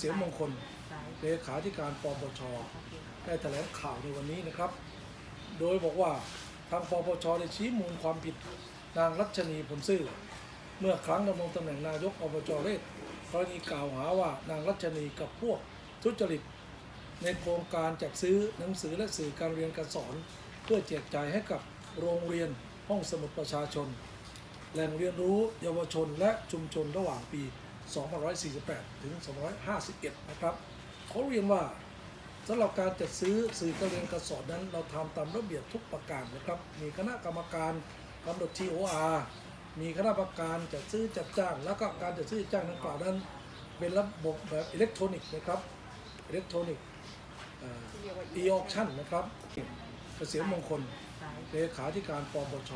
ษมมงคลเลขาธิการปปชได้แถลงข่าวในวันนี้นะครับ โดยบอกว่าทางปปชได้ชี้มูลความผิดนางรัชนีผลซื่อ เมื่อครั้งดำรงตำแหน่งนายกอบจเรศกรณีกล่าวหาว่านางรัชนีกับพวกทุจริต ในโครงการจัดซื้อหนังสือและสื่อการเรียนการสอน เพื่อแจกจ่ายให้กับโรงเรียนห้องสมุดประชาชน แหล่งเรียนรู้เยาวชนและชุมชนระหว่างปี 2548 ถึง 2551 นะครับเขาเรียนว่าสำหรับการจัดซื้อสื่อการเรียนการสอนนั้น เราทำตามระเบียบทุกประการนะครับ มีคณะกรรมการกำหนด TOR มีคณะกรรมการจัดซื้อจัดจ้าง แล้วก็การจัดซื้อจัดจ้างดังกล่าวนั้น เป็นระบบแบบอิเล็กทรอนิกส์นะครับอิเล็กทรอนิกส์อีออชั่นนะครับเกษมมงคลเลขาธิการปปช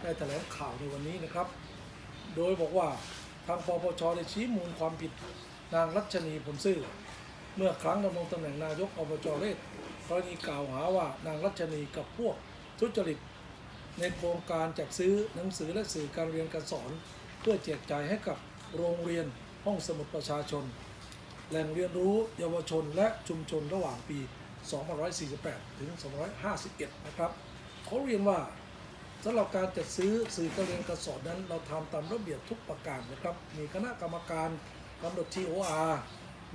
ได้แถลงข่าวในวันนี้นะครับ โดยบอกว่า ทางปปชได้ชี้มูลความผิดนางรัชนีผลซื่อ เมื่อครั้งดำรงตำแหน่งนายกอบจเรศกรณีกล่าวหาว่านางรัชนีกับพวกทุจริต ในโครงการจัดซื้อหนังสือและสื่อการเรียนการสอน เพื่อแจกจ่ายให้กับโรงเรียนห้องสมุดประชาชน แหล่งเรียนรู้เยาวชนและชุมชนระหว่างปี 2548 ถึง 2551 นะครับ เขาเรียนว่า สำหรับการจัดซื้อสื่อการเรียนการสอนนั้น เราทำตามระเบียบทุกประการนะครับ มีคณะกรรมการกำหนด TOR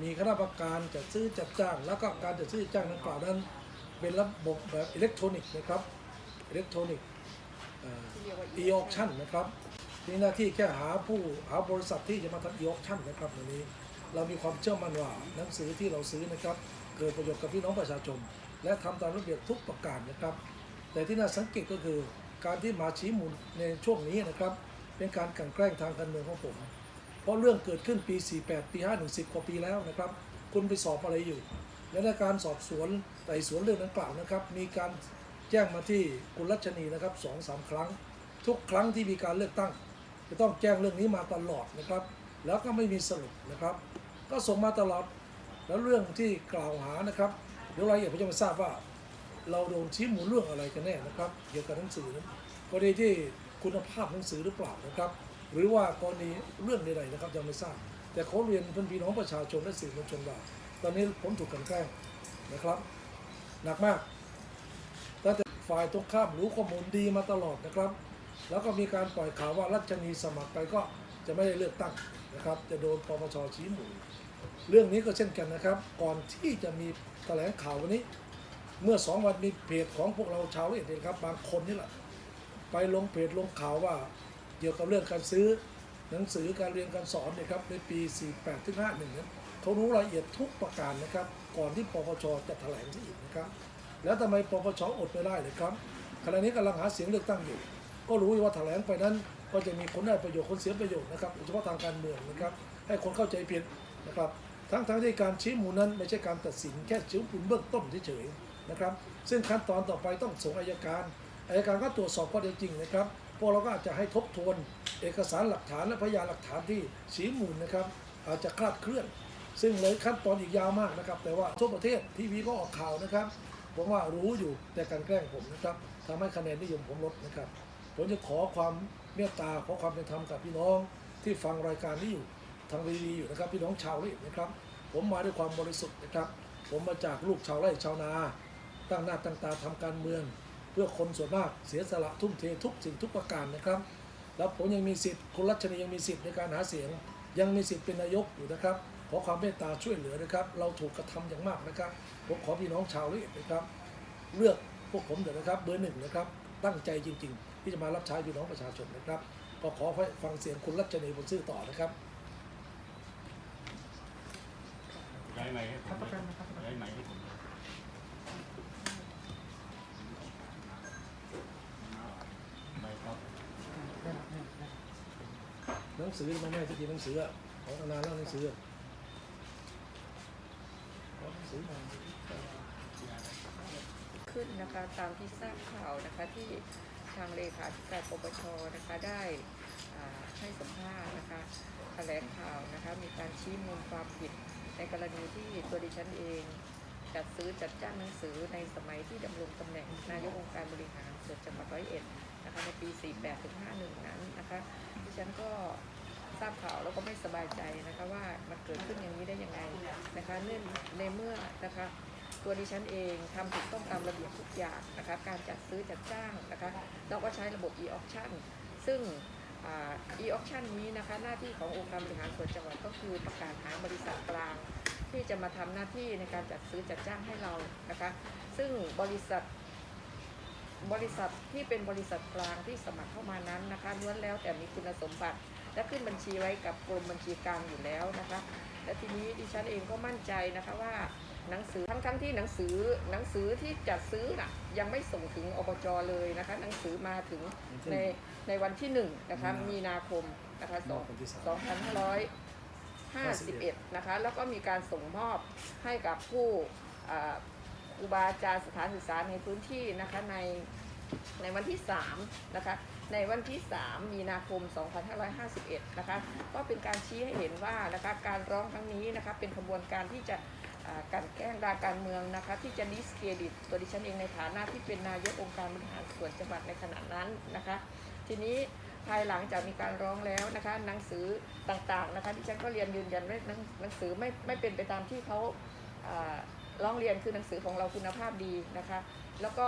มีคณะกรรมการจัดซื้อจัดจ้าง แล้วก็การจัดซื้อจัดจ้างดังกล่าวนั้น เป็นระบบแบบอิเล็กทรอนิกส์นะครับอิเล็กทรอนิกส์อีออชั่นนะครับมีหน้าที่แค่หาผู้หาบริษัทที่จะมาทำอีออชั่นนะครับวันนี้ เรามีความเชื่อมั่นว่าหนังสือที่เราซื้อนะครับเกิดประโยชน์กับพี่น้องประชาชน และทำตามระเบียบทุกประการนะครับ แต่ที่น่าสังเกตก็คือ การที่มาชี้มูลในช่วงนี้นะครับ เป็นการกันแกล้งทางการเมืองของผม เพราะเรื่องเกิดขึ้นปี 48 ปี 51 10 กว่าปีแล้วนะครับ คุณไปสอบอะไรอยู่ และในการสอบสวนไต่สวนเรื่องดังกล่าวนะครับ มีการแจ้งมาที่คุณรัชนีนะครับสองสามครั้ง ทุกครั้งที่มีการเลือกตั้ง จะต้องแจ้งเรื่องนี้มาตลอดนะครับ แล้วก็ไม่มีสรุปนะครับ ก็ส่งมาตลอด แล้วเรื่องที่กล่าวหานะครับเดี๋ยวรายละเอียดผมจะมาทราบว่า เราโดนชี้มูลเรื่องอะไรกันแน่นะครับ เกี่ยวกับหนังสือนั้นกรณีที่คุณภาพหนังสือหรือเปล่านะครับ หรือว่ากรณีเรื่องใดๆนะครับยังไม่ทราบ แต่เขาเรียนเพื่อนพี่น้องประชาชนและสื่อมวลชนว่าตอนนี้ผมถูกกลันแกล้งนะครับ หนักมากตั้งแต่ฝ่ายตรงข้ามรู้ข้อมูลดีมาตลอดนะครับ แล้วก็มีการปล่อยข่าวว่ารัชนีสมัครไปก็จะไม่ได้เลือกตั้งนะครับ จะโดนปปชชี้มูลเรื่องนี้ก็เช่นกันนะครับ ก่อนที่จะมีแถลงข่าววันนี้ เมื่อสองวันมีเพจของพวกเราชาวเอ็ดนครับ บางคนนี่แหละไปลงเพจลงข่าวว่า เกี่ยวกับเรื่องการซื้อ หนังสือการเรียนการสอนเนะครับในปี 48ถึง51นั้นเขารู้รายละเอียดทุกประการนะครับ ก่อนที่ปปชจะแถลงซะอีกนะครับ แล้วทำไมปปชอดไม่ได้เลยครับขณะนี้กำลังหาเสียงเลือกตั้งอยู่ ก็รู้ว่าแถลงไปนั้น ก็จะมีคนได้ประโยชน์คนเสียประโยชน์นะครับโดยเฉพาะทางการเมืองนะครับ ให้คนเข้าใจผิดนะครับ ทั้งทั้งที่การชี้มูลนั้นไม่ใช่การตัดสินแค่ชี้มูลเบื้องต้นเฉยๆ นะครับ ซึ่งขั้นตอนต่อไปต้องส่งอายการอายการก็ตรวจสอบข้อเท็จจริงนะครับพวกเราก็อาจจะให้ทบทวน เอกสารหลักฐานและพยานหลักฐานที่ชี้มูลนะครับ อาจจะคลาดเคลื่อน ซึ่งเลยขั้นตอนอีกยาวมากนะครับ แต่ว่าทั่วประเทศทีวีก็ออกข่าวนะครับผมว่ารู้อยู่แต่การแกล้งผมนะครับทำให้คะแนนนิยมผมลดนะครับ ผมจะขอความเมตตาขอความเป็นธรรมกับพี่น้องที่ฟังรายการนี้อยู่ทางวีดีอยู่นะครับ พี่น้องชาวไร่นะครับ ผมมาด้วยความบริสุทธิ์นะครับ ผมมาจากลูกชาวไร่ชาวนา ตั้งหน้าตั้งตาทำการเมือง เพื่อคนส่วนมากเสียสละทุ่มเททุกสิ่งทุกประการนะครับ แล้วผมยังมีสิทธิ์คุณรัชนียังมีสิทธิ์ในการหาเสียง ยังมีสิทธิ์เป็นนายกอยู่นะครับขอความเมตตาช่วยเหลือนะครับ เราถูกกระทำอย่างมากนะครับผมขอพี่น้องชาวละเอียดนะครับ เลือกพวกผมเถอะนะครับเบอร์หนึ่งนะครับ ตั้งใจจริง ๆ ที่จะมารับใช้พี่น้องประชาชนนะครับ ก็ขอฟังเสียงคุณรัชนีบุญซื่อต่อนะครับย้ไหมให้ผมย้ไหมให้ผมใบ หนังสือมันไม่สักทีหนังสืออะของนานแล้วหนังสือขอหนังสือมาขึ้นนะคะตามที่ทราบข่าวนะคะที่ทางเลขาธิการปปชนะคะได้ให้สัมภาษณ์นะคะแถลงข่าวนะคะมีการชี้มูลความผิดในกรณีที่ตัวดิฉันเองจัดซื้อจัดจ้างหนังสือในสมัยที่ดำรงตำแหน่งนายกองค์การบริหารส่วนจังหวัดร้อยเอ็ด นะคะในปี 48ถึง51 นั้นนะคะดิฉันก็ทราบข่าวแล้วก็ไม่สบายใจนะคะว่ามันเกิดขึ้นอย่างนี้ได้ยังไงนะคะเนื่องในเมื่อนะคะตัวดิฉันเองทำถูกต้องตามระเบียบทุกอย่างนะคะการจัดซื้อจัดจ้างนะคะเราก็ใช้ระบบ e-auction ซึ่ง e-auction นี้นะคะหน้าที่ขององค์การบริหารส่วนจังหวัดก็คือประกาศหาบริษัทกลาง ที่จะมาทำหน้าที่ในการจัดซื้อจัดจ้างให้เรานะคะซึ่งบริษัท บริษัทที่เป็นบริษัทกลางที่สมัครเข้ามานั้นนะคะล้วนแล้วแต่มีคุณสมบัติ และขึ้นบัญชีไว้กับกรมบัญชีกลางอยู่แล้วนะคะ และทีนี้ดิฉันเองก็มั่นใจนะคะว่าหนังสือทั้งทั้งๆที่หนังสือหนังสือที่จัดซื้อน่ะยังไม่ส่งถึงอบจเลยนะคะ หนังสือมาถึงในในวันที่หนึ่งนะคะมีนาคมนะคะสองวันที่สามสองพันห้าร้อยห้าสิบเอ็ดนะคะแล้วก็มีการส่งมอบให้กับผู้อ่าค รูบาอาจารย์สถานศึกษาในพื้นที่นะคะในในวันที่3นะคะในวันที่ 3 มีนาคม 2551 นะคะก็เป็นการชี้ให้เห็นว่านะคะการร้องครั้งนี้นะคะเป็นขบวนการที่จะอ่ากลันแกล้งดาการเมืองนะคะที่จะดิสเครดิตตัวดิฉันเองในฐานะที่เป็นนายกองค์การบริหารส่วนจังหวัดในขณะนั้นนะคะ ทีนี้ภายหลังจากมีการร้องแล้วนะคะหนังสือต่างๆนะคะที่ฉันก็เรียนยืนยันว่าหนังสือไม่ไม่เป็นไปตามที่เขา ร้องเรียนคือหนังสือของเราคุณภาพดีนะคะ แล้วก็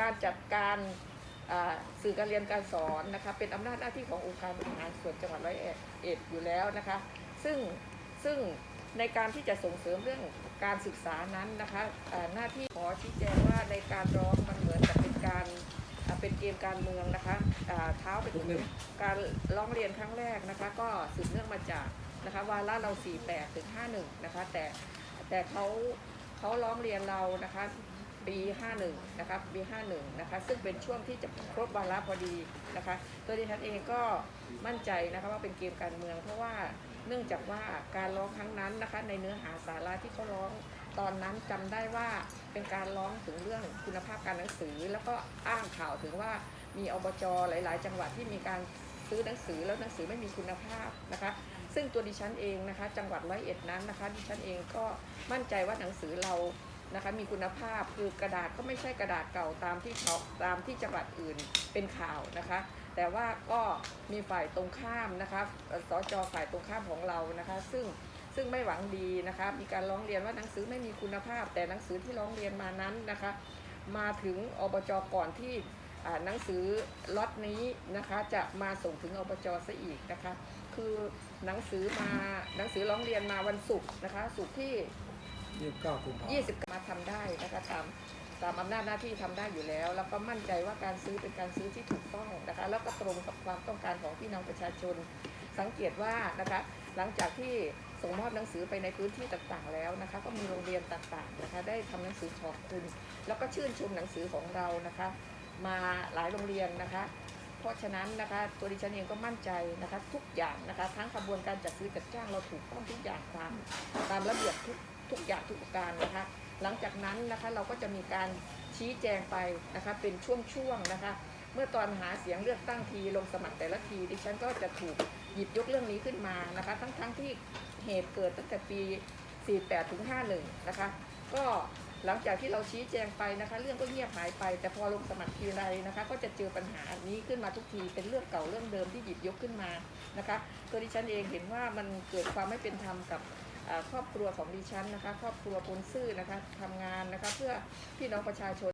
การจัดการสื่อการเรียนการสอนนะคะเป็นอำนาจหน้าที่ขององค์การบริหารส่วนจังหวัดร้อยเอ็ดอยู่แล้วนะคะซึ่งซึ่งในการที่จะส่งเสริมเรื่องการศึกษานั้นนะคะหน้าที่ขอชี้แจงว่าในการร้องมันเหมือนกับเป็นการเป็นเกมการเมืองนะคะเท้าไปถึงการร้องเรียนครั้งแรกนะคะก็สืบเนื่องมาจากนะคะวาระเรา 48ถึง51 นะคะแต่แต่เขา เขาร้องเรียนเรานะคะปี51นะคะปี51นะคะซึ่งเป็นช่วงที่จะครบวาระพอดีนะคะตัวดิฉันเองก็มั่นใจนะคะว่าเป็นเกมการเมือง เพราะว่าเนื่องจากว่าการร้องครั้งนั้นนะคะในเนื้อหาสาระที่เขาร้องตอนนั้นจำได้ว่าเป็นการร้องถึงเรื่องคุณภาพการหนังสือ แล้วก็อ้างข่าวถึงว่ามีอบจหลาย ๆ จังหวัดที่มีการซื้อหนังสือแล้วหนังสือไม่มีคุณภาพนะคะ ซึ่งตัวดิฉันเองนะคะ จังหวัดร้อยเอ็ดนั้นนะคะ ดิฉันเองก็มั่นใจว่าหนังสือเรานะคะมีคุณภาพคือกระดาษก็ไม่ใช่กระดาษเก่าตามที่เขาตามที่จังหวัดอื่นเป็นข่าวนะคะ แต่ว่าก็มีฝ่ายตรงข้ามนะคะสจฝ่ายตรงข้ามของเรานะคะ ซึ่งซึ่งไม่หวังดีนะคะมีการร้องเรียนว่าหนังสือไม่มีคุณภาพ แต่หนังสือที่ร้องเรียนมานั้นนะคะ มาถึงอบจก่อนที่หนังสือล็อตนี้นะคะจะมาส่งถึงอบจซะอีกนะคะ คือหนังสือมาหนังสือร้องเรียนมาวันศุกร์นะคะศุกร์ที่ยี่สิบเก้ากุมภาพันธ์ 20มาทำได้นะคะตามตามอำนาจหน้าที่ทำได้อยู่แล้ว แล้วก็มั่นใจว่าการซื้อเป็นการซื้อที่ถูกต้องนะคะแล้วก็ตรงกับความต้องการของพี่น้องประชาชน สังเกตว่านะคะหลังจากที่ส่งมอบหนังสือไปในพื้นที่ต่างๆ แล้วนะคะ ก็มีโรงเรียนต่างๆนะคะได้ทำหนังสือขอบคุณ แล้วก็ชื่นชมหนังสือของเรานะคะ มาหลายโรงเรียนนะคะ เพราะฉะนั้นนะคะตัวดิฉันเองก็มั่นใจนะคะทุกอย่างนะคะทั้งกระบวนการจัดซื้อจัดจ้างเราถูกต้องทุกอย่างตามตามระเบียบทุกทุกอย่างทุกประการนะคะ หลังจากนั้นนะคะเราก็จะมีการชี้แจงไปนะคะเป็นช่วงๆนะคะ เมื่อตอนหาเสียงเลือกตั้งทีลงสมัครแต่ละที ดิฉันก็จะถูกหยิบยกเรื่องนี้ขึ้นมานะคะ ทั้งๆที่เหตุเกิดตั้งแต่ปี 48ถึง51 นะคะ ก็ หลังจากที่เราชี้แจงไปนะคะ เรื่องก็เงียบหายไป แต่พอลงสมัครทีไรนะคะ ก็จะเจอปัญหาอันนี้ขึ้นมาทุกทีเป็นเรื่องเก่าเรื่องเดิมที่หยิบยกขึ้นมานะคะตัวดิฉันเองเห็นว่ามันเกิดความไม่เป็นธรรมกับครอบครัวของดิฉันนะคะ ครอบครัวปนซื่อนะคะทำงานนะคะ เพื่อพี่น้องประชาชน